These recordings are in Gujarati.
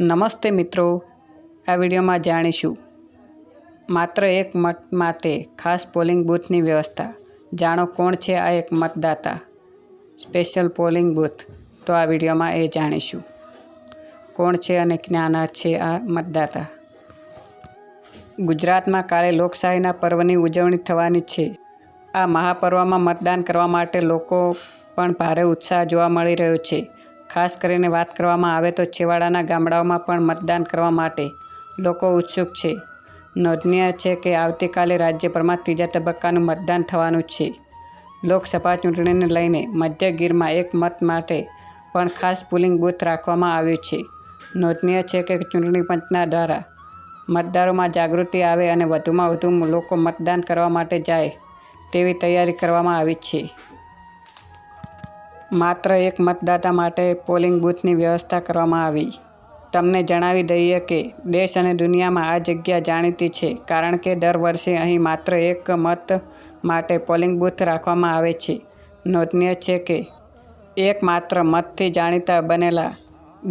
નમસ્તે મિત્રો, આ વિડીયોમાં જાણીશું. માત્ર એક મત માટે ખાસ પોલિંગ બૂથની વ્યવસ્થા. જાણો કોણ છે આ એક મતદાતા? Special polling booth. તો આ વિડીયોમાં એ જાણીશું. કોણ છે અને ક્યાંના છે આ મતદાતા? ગુજરાતમાં કાલે લોકશાહીના પર્વની ઉજવણી થવાની છે. આ મહાપર્વમાં મતદાન કરવા માટે લોકો પણ ભારે ઉત્સાહ જોવા મળી રહ્યો છે. ખાસ કરીને વાત કરવામાં આવે તો છેવાડાના ગામડાઓમાં પણ મતદાન કરવા માટે લોકો ઉત્સુક છે. નોંધનીય છે કે આવતીકાલે રાજ્યભરમાં ત્રીજા તબક્કાનું મતદાન થવાનું છે. લોકસભા ચૂંટણીને લઈને મધ્ય ગીરમાં એક મત માટે પણ ખાસ પોલિંગ બૂથ રાખવામાં આવ્યું છે. નોંધનીય છે કે ચૂંટણી પંચના દ્વારા મતદારોમાં જાગૃતિ આવે અને વધુમાં વધુ લોકો મતદાન કરવા માટે જાય તેવી તૈયારી કરવામાં આવી છે. માત્ર એક મતદાતા માટે પોલિંગ બૂથની વ્યવસ્થા કરવામાં આવી. તમને જણાવી દઈએ કે દેશ અને દુનિયામાં આ જગ્યા જાણીતી છે, કારણ કે દર વર્ષે અહીં માત્ર એક મત માટે પોલિંગ બૂથ રાખવામાં આવે છે. નોંધનીય છે કે એક માત્ર મતથી જાણીતા બનેલા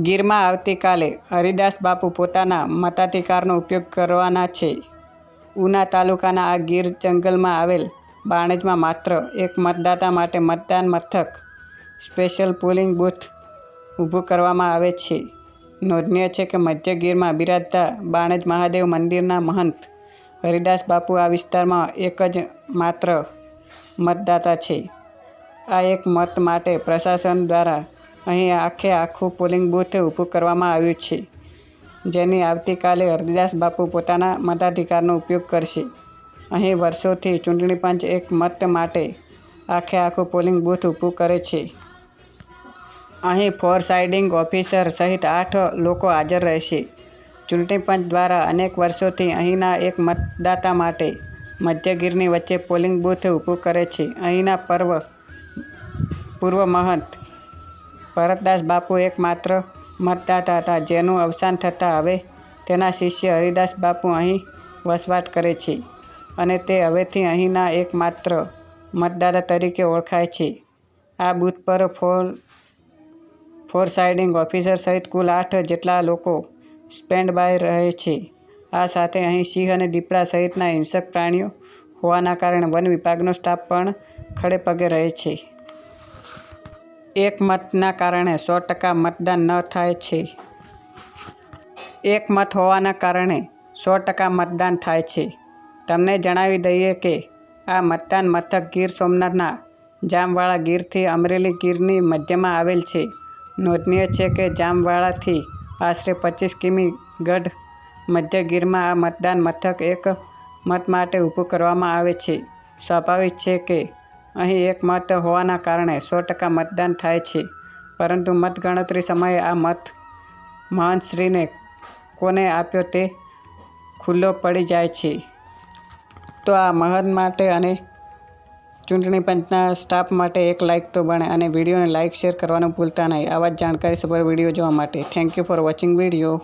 ગીરમાં આવતીકાલે હરિદાસ બાપુ પોતાના મતાધિકારનો ઉપયોગ કરવાના છે. ઉના તાલુકાના આ ગીર જંગલમાં આવેલ બાણેજમાં માત્ર એક મતદાતા માટે મતદાન મથક સ્પેશિયલ પોલિંગ બૂથ ઊભું કરવામાં આવે છે. નોંધનીય છે કે મધ્ય ગીરમાં બિરાજતા બાણજ મહાદેવ મંદિરના મહંત, હરિદાસ બાપુ આ વિસ્તારમાં એક જ માત્ર મતદાતા છે. આ એક મત માટે પ્રશાસન દ્વારા અહીં આખે આખું પોલિંગ બૂથ ઊભું કરવામાં આવ્યું છે, જેની આવતીકાલે હરિદાસ બાપુ પોતાના મતાધિકારનો ઉપયોગ કરશે. અહીં વર્ષોથી ચૂંટણી પંચ એક મત માટે આખે આખું પોલિંગ બૂથ ઊભું કરે છે. અહીં ફોર સાઇડિંગ ઓફિસર સહિત આઠ લોકો હાજર રહેશે. ચૂંટણી પંચ દ્વારા અનેક વર્ષોથી અહીંના એક મતદાતા માટે મધ્યગીરની વચ્ચે પોલિંગ બૂથ ઊભું કરે છે. અહીંના પર્વ પૂર્વ મહંત ભરતદાસ બાપુ એકમાત્ર મતદાતા હતા, જેનું અવસાન થતાં હવે તેના શિષ્ય હરિદાસ બાપુ અહીં વસવાટ કરે છે અને તે હવેથી અહીંના એકમાત્ર મતદાતા તરીકે ઓળખાય છે. આ બૂથ પર ફોર ફોર સાઇડિંગ ઓફિસર સહિત કુલ આઠ જેટલા લોકો સ્પેન્ડ બાય રહે છે. આ સાથે અહીં સિંહ અને દીપડા સહિતના હિંસક પ્રાણીઓ હોવાના કારણે વન વિભાગનો સ્ટાફ પણ ખડે પગે રહે છે. એક મતના કારણે સો ટકા મતદાન ન થાય છે. એક મત હોવાના કારણે સો ટકા મતદાન થાય છે. તમને જણાવી દઈએ કે આ મતદાન મથક ગીર સોમનાથના જામવાળા ગીરથી અમરેલી ગીરની મધ્યમાં આવેલ છે. નોંધનીય છે કે જામવાળાથી આશરે પચીસ કિમી ગઢ મધ્ય ગીરમાં આ મતદાન મથક એક મત માટે ઊભું કરવામાં આવે છે. સ્વાભાવિક છે કે અહીં એક મત હોવાના કારણે સો ટકા મતદાન થાય છે. પરંતુ મતગણતરી સમયે આ મત મહંતશ્રીને કોને આપ્યો તે ખુલ્લો પડી જાય છે. તો આ મહદ માટે અને ચૂંટણી પંચના સ્ટાફ માટે એક લાઇક તો બને અને વિડીયોને લાઇક શેર કરવાનું ભૂલતા નહીં. આવા જ જાણકારી સભર વીડિયો જોવા માટે. Thank you for watching video